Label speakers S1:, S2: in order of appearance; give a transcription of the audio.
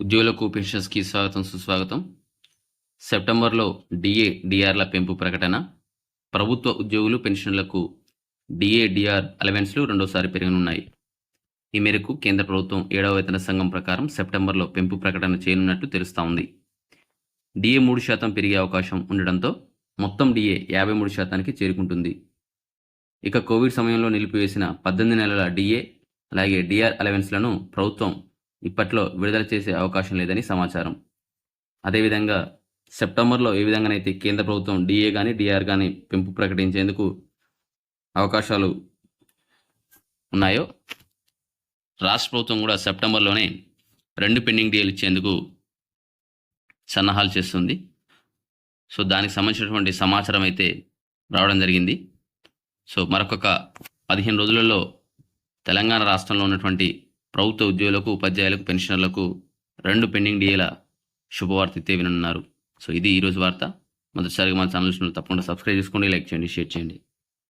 S1: ఉద్యోగులకు పెన్షన్స్కి స్వాగతం సుస్వాగతం. సెప్టెంబర్లో డిఏ డిఆర్ల పెంపు ప్రకటన. ప్రభుత్వ ఉద్యోగులు పెన్షన్లకు డిఏ డిఆర్ అలవెన్స్లు రెండోసారి పెరగనున్నాయి. ఈ మేరకు కేంద్ర ప్రభుత్వం ఏడవ వేతన సంఘం ప్రకారం సెప్టెంబర్లో పెంపు ప్రకటన చేయనున్నట్లు తెలుస్తా ఉంది. డిఏ మూడు శాతం పెరిగే అవకాశం ఉండడంతో మొత్తం డిఏ యాభై మూడు శాతానికి చేరుకుంటుంది. ఇక కోవిడ్ సమయంలో నిలిపివేసిన పద్దెనిమిది నెలల డిఏ అలాగే డిఆర్ అలవెన్స్లను ప్రభుత్వం ఇప్పట్లో విడుదల చేసే అవకాశం లేదని సమాచారం. అదేవిధంగా సెప్టెంబర్లో ఏ విధంగానైతే కేంద్ర ప్రభుత్వం డిఏ కానీ డిఆర్ కానీ పెంపు ప్రకటించేందుకు అవకాశాలు ఉన్నాయో రాష్ట్ర ప్రభుత్వం కూడా సెప్టెంబర్లోనే రెండు పెండింగ్ డిఏలు ఇచ్చేందుకు సన్నాహాలు చేస్తుంది. సో దానికి సంబంధించినటువంటి సమాచారం అయితే రావడం జరిగింది. సో మరొక పదిహేను రోజులలో తెలంగాణ రాష్ట్రంలో ఉన్నటువంటి ప్రభుత్వ ఉద్యోగులకు ఉపాధ్యాయులకు పెన్షనర్లకు రెండు పెండింగ్ డిఏల శుభవార్త ఇతే వినున్నారు సో ఇది ఈరోజు వార్త. మొదటిసారిగా మన ఛానల్ తప్పకుండా సబ్స్క్రైబ్ చేసుకోండి లైక్ చేయండి షేర్ చేయండి.